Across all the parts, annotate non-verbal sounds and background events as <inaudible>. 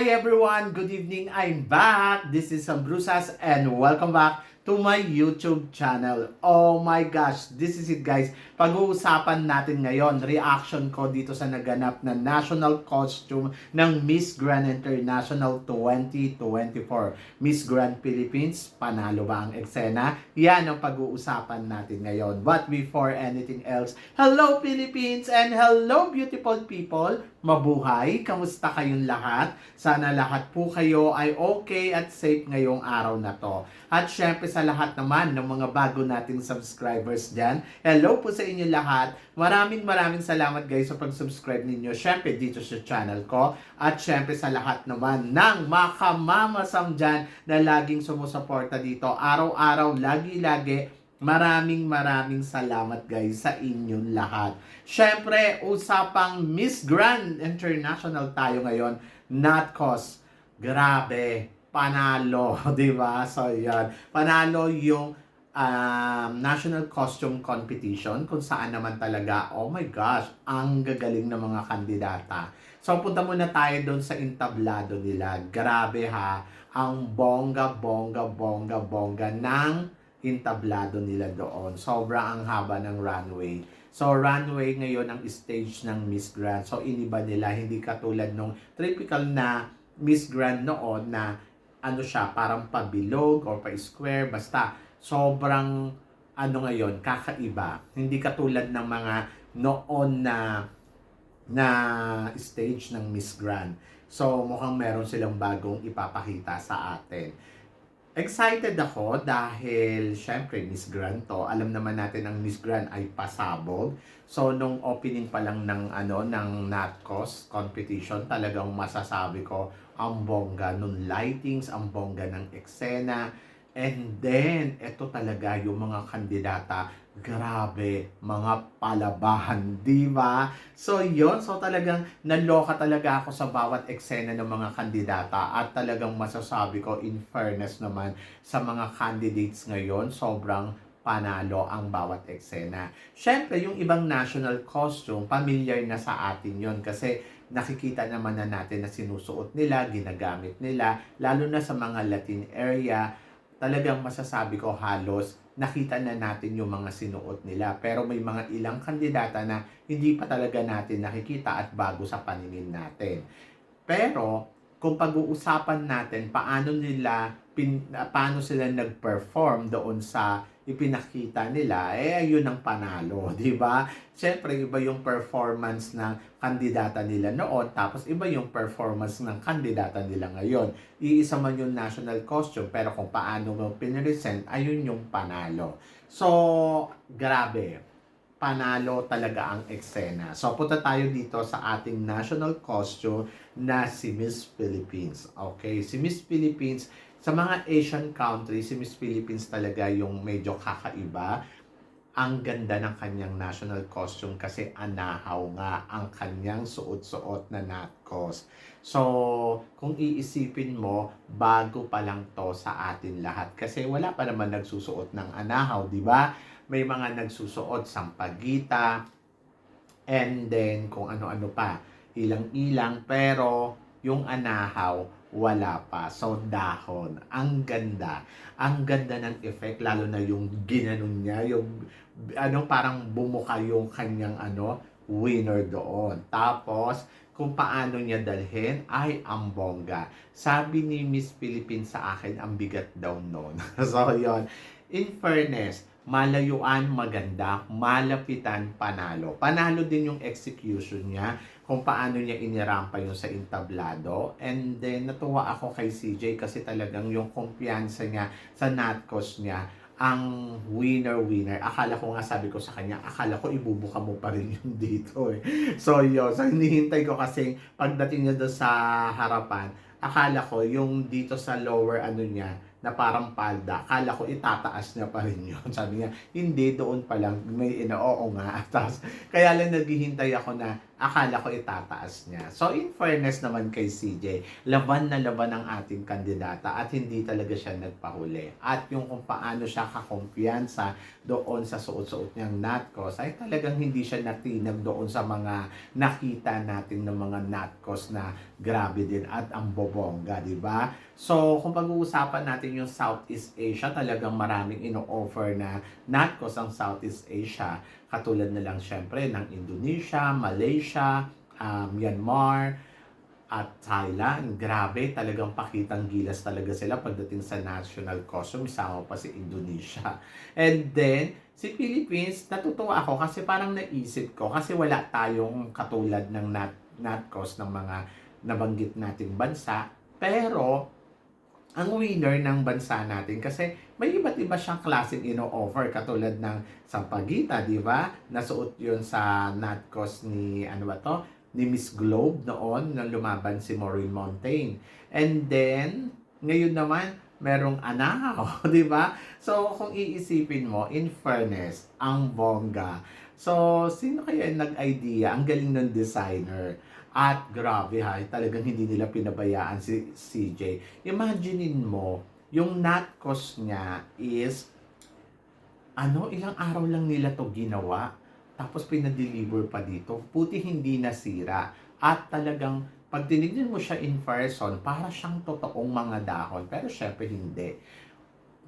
Hi everyone! Good evening! I'm back! This is Sam Brusas and welcome back to my YouTube channel. Oh my gosh! This is it guys. Pag-uusapan natin ngayon, reaction ko dito sa naganap na national costume ng Miss Grand International 2024. Miss Grand Philippines, panalo ba ang eksena? Yan ang pag-uusapan natin ngayon. But before anything else, hello Philippines and hello beautiful people! Mabuhay! Kamusta kayong lahat? Sana lahat po kayo ay okay at safe ngayong araw na to. At syempre sa lahat naman ng mga bago nating subscribers dyan, hello po sa inyo lahat. Maraming maraming salamat guys sa pag-subscribe ninyo. Syempre dito sa channel ko. At syempre sa lahat naman ng makamamasam dyan na laging sumusuporta dito. Araw-araw, lagi-lagi. Maraming maraming salamat guys sa inyong lahat. Syempre, usapang Miss Grand International tayo ngayon. Not cause. Grabe. Panalo. <laughs> di ba So, yan. Panalo yung um, National Costume Competition kung saan naman talaga, oh my gosh, ang gagaling ng mga kandidata. So, punta muna tayo doon sa entablado nila. Grabe ha. Ang bongga, bongga, bongga, bongga ng entablado nila doon. Sobra ang haba ng runway. So, runway ngayon ang stage ng Miss Grand. So, iniba nila. Hindi katulad nung typical na Miss Grand noon na ano siya, parang pabilog or pa-square. Basta, sobrang ano ngayon, kakaiba. Hindi katulad ng mga noon na na stage ng Miss Grand. So, mukhang meron silang bagong ipapakita sa atin. Excited ako dahil syempre Miss Grand to. Alam naman natin ang Miss Grand ay pasabog. So nung opening pa lang ng ano ng Natcos competition, talagang masasabi ko ang bongga nung lightings, ang bongga ng eksena. And then, ito talaga yung mga kandidata. Grabe, mga palabahan, di ba? So, yon So, talagang naloka talaga ako sa bawat eksena ng mga kandidata. At talagang masasabi ko, in fairness naman, sa mga candidates ngayon, sobrang panalo ang bawat eksena. Siyempre, yung ibang national costume, familiar na sa atin yon kasi nakikita naman na natin na sinusuot nila, ginagamit nila, lalo na sa mga Latin area, talagang masasabi ko halos nakita na natin yung mga sinuot nila. Pero may mga ilang kandidata na hindi pa talaga natin nakikita at bago sa paningin natin. Pero kung pag-uusapan natin paano nila pin, paano sila nag-perform doon sa ipinakita nila, eh ayun ang panalo, <laughs> di ba? Siyempre, iba yung performance ng kandidata nila noon, tapos iba yung performance ng kandidata nila ngayon. Iisa man yung national costume, pero kung paano mo pinresent, ayun yung panalo. So, grabe panalo talaga ang eksena. So, punta tayo dito sa ating national costume na si Miss Philippines. Okay, si Miss Philippines, sa mga Asian countries, si Miss Philippines talaga yung medyo kakaiba. Ang ganda ng kanyang national costume kasi anahaw nga ang kanyang suot-suot na natkos. So, kung iisipin mo, bago pa lang to sa atin lahat. Kasi wala pa naman nagsusuot ng anahaw, di ba? May mga nagsusuot sampagita, and then kung ano-ano pa, ilang-ilang, pero yung anahaw, wala pa. So, dahon. Ang ganda. Ang ganda ng effect, lalo na yung ginanon niya, yung ano, parang bumuka yung kanyang ano, winner doon. Tapos, kung paano niya dalhin, ay ang bongga. Sabi ni Miss Philippines sa akin, ang bigat daw noon. <laughs> so, yon In fairness, malayuan maganda, malapitan panalo. Panalo din yung execution niya kung paano niya inirampa yung sa entablado. And then natuwa ako kay CJ kasi talagang yung kumpiyansa niya sa natcos niya ang winner-winner. Akala ko nga sabi ko sa kanya, akala ko ibubuka mo pa rin yung <laughs> dito eh. So yun, so hinihintay ko kasi pagdating niya doon sa harapan, akala ko yung dito sa lower ano niya, na parang palda. Akala ko itataas niya pa rin yun. <laughs> Sabi niya, hindi, doon pa lang. May ina, oo nga. <laughs> Tapos, kaya lang naghihintay ako na, akala ko itataas niya. So in fairness naman kay CJ, laban na laban ang ating kandidata at hindi talaga siya nagpahuli. At yung kung paano siya kakumpiyansa doon sa suot-suot niyang natkos ay talagang hindi siya natinag doon sa mga nakita natin ng mga natkos na grabe din at ang bobongga, di ba? So, kung pag-uusapan natin yung Southeast Asia, talagang maraming ino-offer na natkos ang Southeast Asia. Katulad na lang syempre ng Indonesia, Malaysia, um, Myanmar, at Thailand. Grabe, talagang pakitang gilas talaga sila pagdating sa national costume. Isama pa si Indonesia. <laughs> And then, si Philippines, natutuwa ako kasi parang naisip ko kasi wala tayong katulad ng nat natkos ng mga nabanggit nating bansa. Pero, ang winner ng bansa natin kasi may iba't iba siyang klaseng ino-offer katulad ng Sampagita, di ba? Nasuot yun sa natkos ni ano ba to? Ni Miss Globe noon nang lumaban si Maureen Montaigne. And then, ngayon naman, merong anahaw, <laughs> di ba? So, kung iisipin mo, in fairness, ang bongga. So, sino kaya yung nag-idea? Ang galing ng designer. At grabe ha, talagang hindi nila pinabayaan si CJ. Imaginein mo, yung nut cost niya is, ano, ilang araw lang nila to ginawa. Tapos pinadeliver pa dito. Puti hindi nasira. At talagang, pag tinignan mo siya in person, para siyang totoong mga dahon. Pero syempre hindi.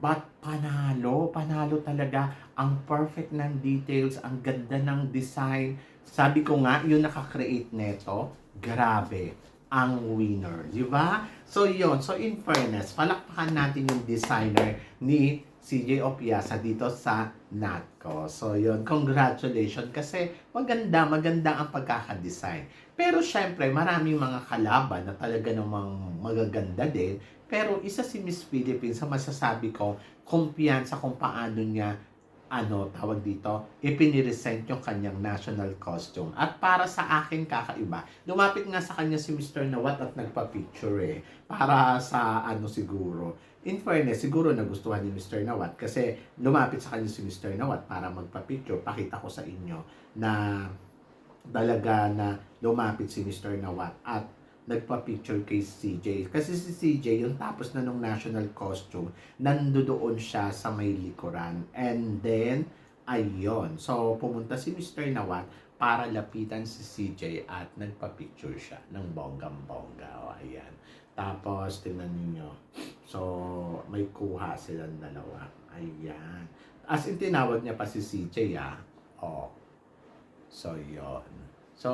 But panalo, panalo talaga. Ang perfect ng details, ang ganda ng design. Sabi ko nga, yung nakakreate neto, grabe, ang winner. Di ba? So, yun. So, in fairness, palakpakan natin yung designer ni CJ Opiasa dito sa Natco. So, yun. Congratulations. Kasi maganda, maganda ang pagkakadesign. Pero, syempre, maraming mga kalaban na talaga namang magaganda din. Pero, isa si Miss Philippines sa masasabi ko, kumpiyansa kung paano niya ano, tawag dito, ipiniresent yung kanyang national costume. At para sa akin kakaiba, lumapit nga sa kanya si Mr. Nawat at nagpa-picture eh. Para sa ano siguro. In fairness, siguro nagustuhan ni Mr. Nawat kasi lumapit sa kanya si Mr. Nawat para magpa-picture. Pakita ko sa inyo na talaga na lumapit si Mr. Nawat at nagpa-picture kay CJ. Kasi si CJ, yung tapos na nung national costume, nandoon siya sa may likuran. And then, ayun. So, pumunta si Mr. Nawat para lapitan si CJ at nagpa-picture siya ng bonggang-bongga. O, ayan. Tapos, tingnan ninyo. So, may kuha silang dalawa. Ayan. As in, tinawag niya pa si CJ, ah. O. So, yon So,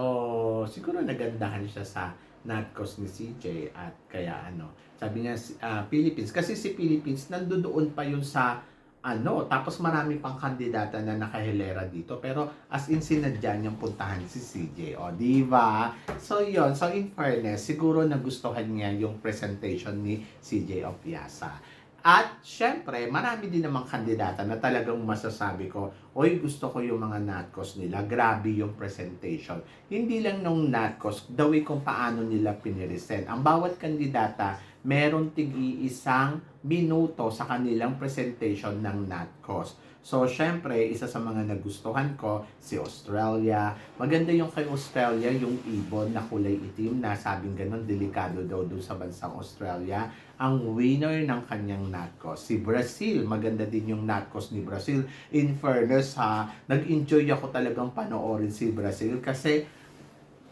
siguro nagandahan siya sa natkos ni CJ at kaya ano, sabi niya uh, Philippines kasi si Philippines nandoon pa yun sa ano, tapos marami pang kandidata na nakahilera dito pero as in sinadya niyang puntahan si CJ. O, di ba? So, yon So, in fairness, siguro nagustuhan niya yung presentation ni CJ Opiasa. At syempre, marami din namang kandidata na talagang masasabi ko, oy gusto ko yung mga natkos nila, grabe yung presentation. Hindi lang nung natkos, the way kung paano nila piniresent. Ang bawat kandidata, meron tig-iisang minuto sa kanilang presentation ng natkos. So, syempre, isa sa mga nagustuhan ko, si Australia. Maganda yung kay Australia, yung ibon na kulay itim na sabing ganun, delikado daw doon sa bansang Australia. Ang winner ng kanyang natkos, si Brazil. Maganda din yung natkos ni Brazil. In fairness ha, nag-enjoy ako talagang panoorin si Brazil kasi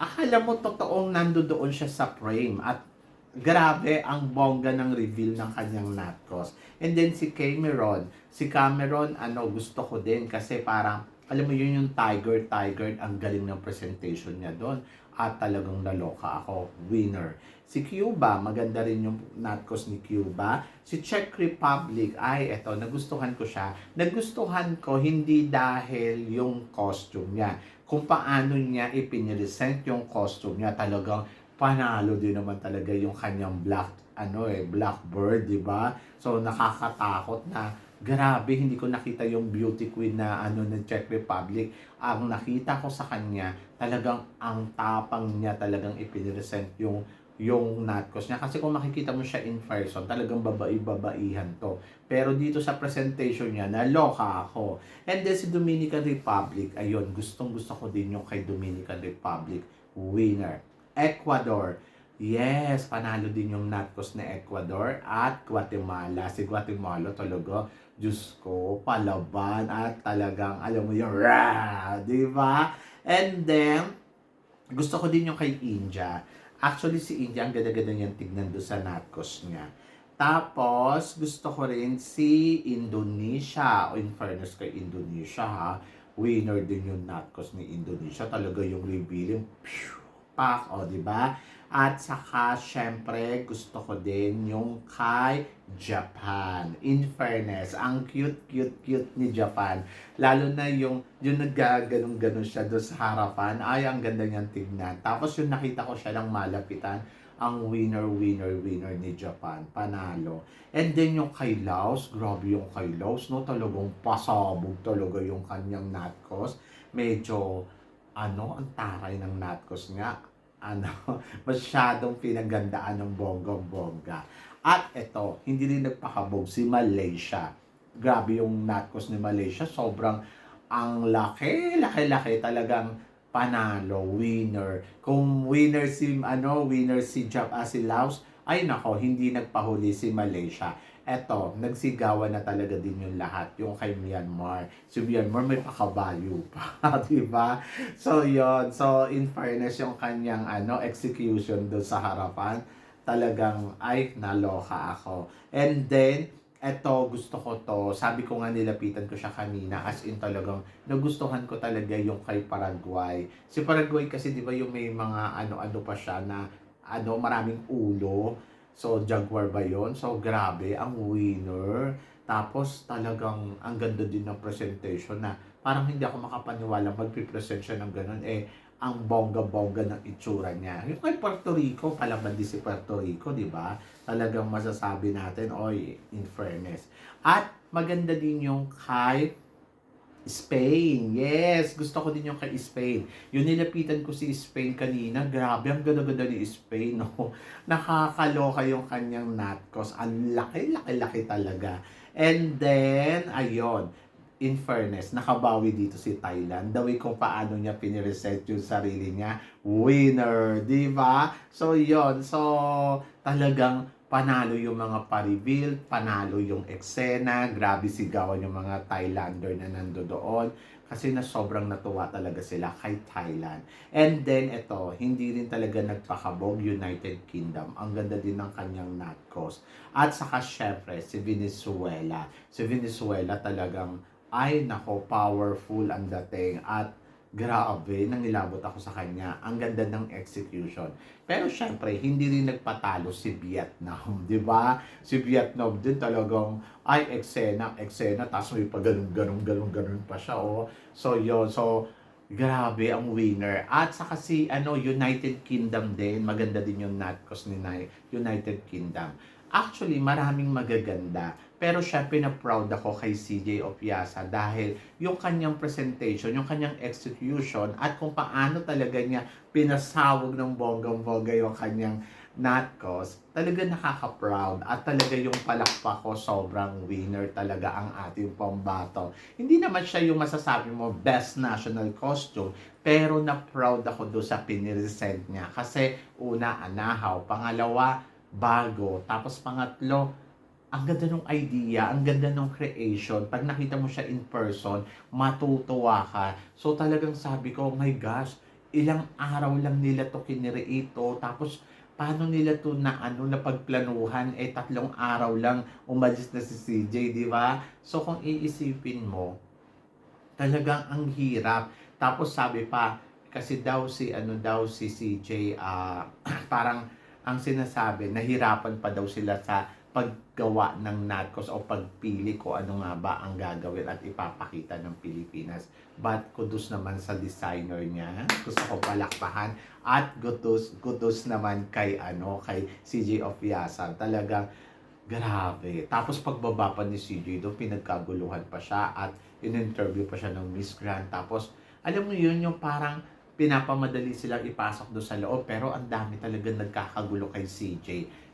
akala mo totoong nandoon siya sa frame at grabe ang bongga ng reveal ng kanyang natkos. And then si Cameron, si Cameron, ano, gusto ko din kasi parang, alam mo yun yung tiger, tiger, ang galing ng presentation niya doon. At talagang naloka ako, winner. Si Cuba, maganda rin yung natkos ni Cuba. Si Czech Republic, ay, eto, nagustuhan ko siya. Nagustuhan ko hindi dahil yung costume niya. Kung paano niya ipiniresent yung costume niya, talagang panalo din naman talaga yung kanyang black ano eh blackbird di ba so nakakatakot na grabe hindi ko nakita yung beauty queen na ano ng Czech Republic ang nakita ko sa kanya talagang ang tapang niya talagang ipiniresent yung yung natkos niya. Kasi kung makikita mo siya in person, talagang babai-babaihan to. Pero dito sa presentation niya, naloka ako. And then si Dominican Republic, ayun, gustong gusto ko din yung kay Dominican Republic winner. Ecuador. Yes, panalo din yung Natcos na Ecuador at Guatemala. Si Guatemala talaga, Diyos ko, palaban at talagang, alam mo yung rah, di ba? And then, gusto ko din yung kay India. Actually, si India, ang ganda-ganda niyang tignan doon sa Natcos niya. Tapos, gusto ko rin si Indonesia. O in fairness kay Indonesia ha, winner din yung Natcos ni Indonesia. Talaga yung revealing, phew, pak, o di ba? At saka, syempre, gusto ko din yung kay Japan. In fairness, ang cute, cute, cute ni Japan. Lalo na yung, yung naggaganong-ganon siya doon sa harapan. Ay, ang ganda niyang tignan. Tapos yung nakita ko siya ng malapitan, ang winner, winner, winner ni Japan. Panalo. And then yung kay Laos, grabe yung kay Laos, no? Talagang pasabog talaga yung kanyang natkos. Medyo, ano, ang taray ng natkos nga. Ano, <laughs> masyadong pinagandaan ng bonggang-bongga. At ito, hindi rin nagpakabog si Malaysia. Grabe yung natkos ni Malaysia. Sobrang ang laki, laki-laki talagang panalo, winner. Kung winner si ano, winner si Jap ah, si Laos, ay nako, hindi nagpahuli si Malaysia. Eto, nagsigawan na talaga din yung lahat, yung kay Myanmar. Si Myanmar may pakabayo pa, <laughs> di ba? So, yon So, in fairness, yung kanyang ano, execution doon sa harapan, talagang, ay, naloka ako. And then, eto, gusto ko to. Sabi ko nga nilapitan ko siya kanina as in talagang nagustuhan ko talaga yung kay Paraguay. Si Paraguay kasi 'di ba yung may mga ano-ano pa siya na ano maraming ulo. So Jaguar ba 'yon? So grabe ang winner. Tapos talagang ang ganda din ng presentation na parang hindi ako makapaniwala magpipresent siya ng ganun eh ang bongga-bongga ng itsura niya. Yung kay Puerto Rico, palaban din si Puerto Rico, di ba? Talagang masasabi natin, oy, in fairness. At maganda din yung kay Spain. Yes, gusto ko din yung kay Spain. Yung nilapitan ko si Spain kanina, grabe, ang ganda-ganda ni Spain, no? <laughs> Nakakaloka yung kanyang natkos. Ang laki-laki-laki talaga. And then, ayun, in fairness, nakabawi dito si Thailand. The way kung paano niya pinireset yung sarili niya, winner, di ba? So, yon So, talagang panalo yung mga pa-reveal, panalo yung eksena, grabe sigawan yung mga Thailander na nando doon kasi na sobrang natuwa talaga sila kay Thailand. And then ito, hindi rin talaga nagpakabog United Kingdom. Ang ganda din ng kanyang natkos. At saka syempre si Venezuela. Si Venezuela talagang ay nako, powerful ang dating at grabe, nangilabot ako sa kanya. Ang ganda ng execution. Pero syempre, hindi rin nagpatalo si Vietnam, di ba? Si Vietnam din talagang, ay, eksena, eksena, tapos may pa ganun, ganun, ganun, ganun pa siya, oh. So, yun, so, grabe ang winner. At saka si, ano, United Kingdom din, maganda din yung Natkos ni United Kingdom. Actually, maraming magaganda. Pero syempre na proud ako kay CJ Opiasa dahil yung kanyang presentation, yung kanyang execution at kung paano talaga niya pinasawag ng bonggang-bongga yung kanyang Natcos, talaga nakaka-proud at talaga yung palakpak ko sobrang winner talaga ang ating pambato. Hindi naman siya yung masasabi mo best national costume, pero na-proud ako do sa piniresent niya kasi una, anahaw, pangalawa, bago, tapos pangatlo, ang ganda ng idea, ang ganda ng creation. Pag nakita mo siya in person, matutuwa ka. So talagang sabi ko, my gosh, ilang araw lang nila to kinreate to. Tapos paano nila to na ano na pagplanuhan eh tatlong araw lang umalis na si CJ, di ba? So kung iisipin mo, talagang ang hirap. Tapos sabi pa, kasi daw si ano daw si CJ uh, <clears throat> parang ang sinasabi, nahirapan pa daw sila sa paggawa ng NATCOS o pagpili ko ano nga ba ang gagawin at ipapakita ng Pilipinas. But kudos naman sa designer niya. Gusto ko palakpahan. At kudos, kudos naman kay ano kay CJ Ofiasa. Talagang grabe. Tapos pagbaba pa ni CJ do pinagkaguluhan pa siya at in-interview pa siya ng Miss Grand. Tapos alam mo yun yung parang pinapamadali silang ipasok do sa loob pero ang dami talaga nagkakagulo kay CJ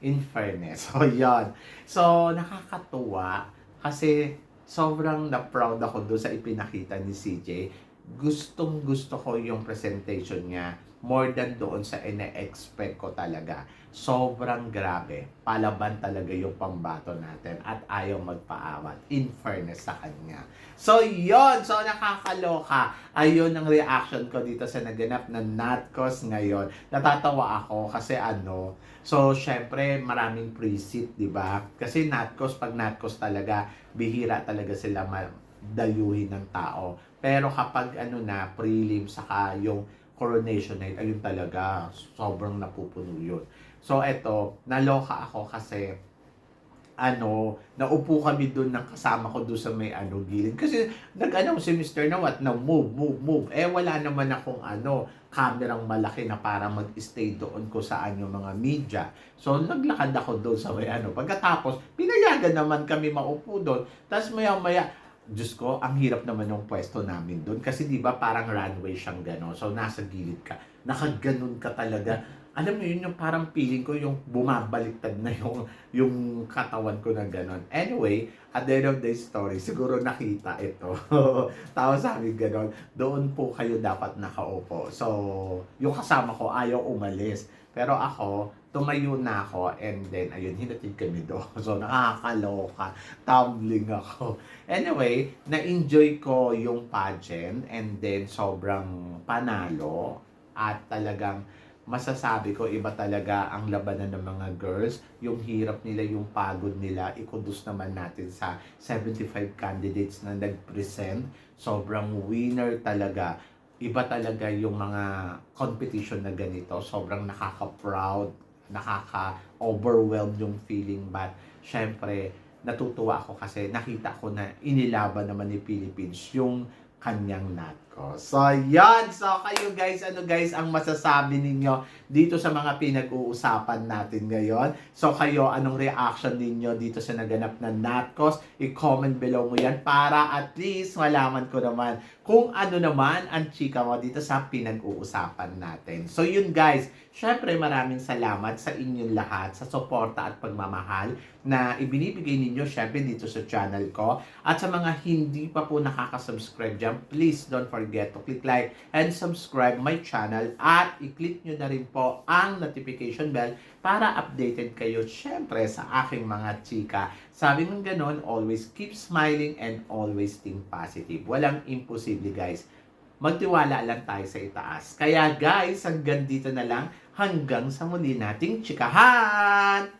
in fairness. <laughs> So yon. So nakakatuwa kasi sobrang na proud ako do sa ipinakita ni CJ. Gustong gusto ko yung presentation niya more than doon sa ine-expect ko talaga. Sobrang grabe. Palaban talaga yung pambato natin at ayaw magpaawat. In fairness sa kanya. So, yon So, nakakaloka. Ayun ang reaction ko dito sa naganap na Natcos ngayon. Natatawa ako kasi ano, so, syempre, maraming pre-seat, di ba? Kasi Natcos, pag Natcos talaga, bihira talaga sila dayuhin ng tao. Pero kapag ano na, prelim, saka yung coronation night, ayun talaga, sobrang napupuno yun. So, eto, naloka ako kasi ano, naupo kami doon ng kasama ko doon sa may ano gilid. Kasi nag-ano si Mr. na what, na move, move, move. Eh wala naman akong ano, kamerang malaki na para mag-stay doon ko saan yung mga media. So naglakad ako doon sa may ano. Pagkatapos, pinayagan naman kami maupo doon. Tapos maya maya, Diyos ko, ang hirap naman yung pwesto namin doon. Kasi di ba parang runway siyang gano'n. So nasa gilid ka. Nakaganon ka talaga alam mo yun, yung parang feeling ko yung bumabaliktad na yung, yung katawan ko na gano'n. Anyway, at the end of the story, siguro nakita ito. <laughs> Tapos sabi gano'n, doon po kayo dapat nakaupo. So, yung kasama ko ayaw umalis. Pero ako, tumayo na ako and then, ayun, hinatid kami doon. <laughs> So, nakakaloka. Tumbling ako. Anyway, na-enjoy ko yung pageant and then sobrang panalo at talagang masasabi ko iba talaga ang labanan ng mga girls. Yung hirap nila, yung pagod nila. Ikudus naman natin sa 75 candidates na nag-present. Sobrang winner talaga. Iba talaga yung mga competition na ganito. Sobrang nakaka-proud, nakaka-overwhelmed yung feeling. But, syempre, natutuwa ako kasi nakita ko na inilaban naman ni Philippines yung kanyang natko. So, yan. So, kayo guys, ano guys ang masasabi ninyo dito sa mga pinag-uusapan natin ngayon? So, kayo, anong reaction ninyo dito sa naganap na natkos? I-comment below mo yan para at least malaman ko naman kung ano naman ang chika mo dito sa pinag-uusapan natin. So, yun guys. Syempre, maraming salamat sa inyong lahat sa suporta at pagmamahal na ibinibigay ninyo syempre dito sa channel ko. At sa mga hindi pa po nakaka-subscribe dyan, please don't forget to click like and subscribe my channel at i-click nyo na rin po ang notification bell para updated kayo syempre sa aking mga chika. Sabi ng ganon, always keep smiling and always think positive. Walang imposible guys magtiwala lang tayo sa itaas. Kaya guys, hanggang dito na lang. Hanggang sa muli nating chikahan!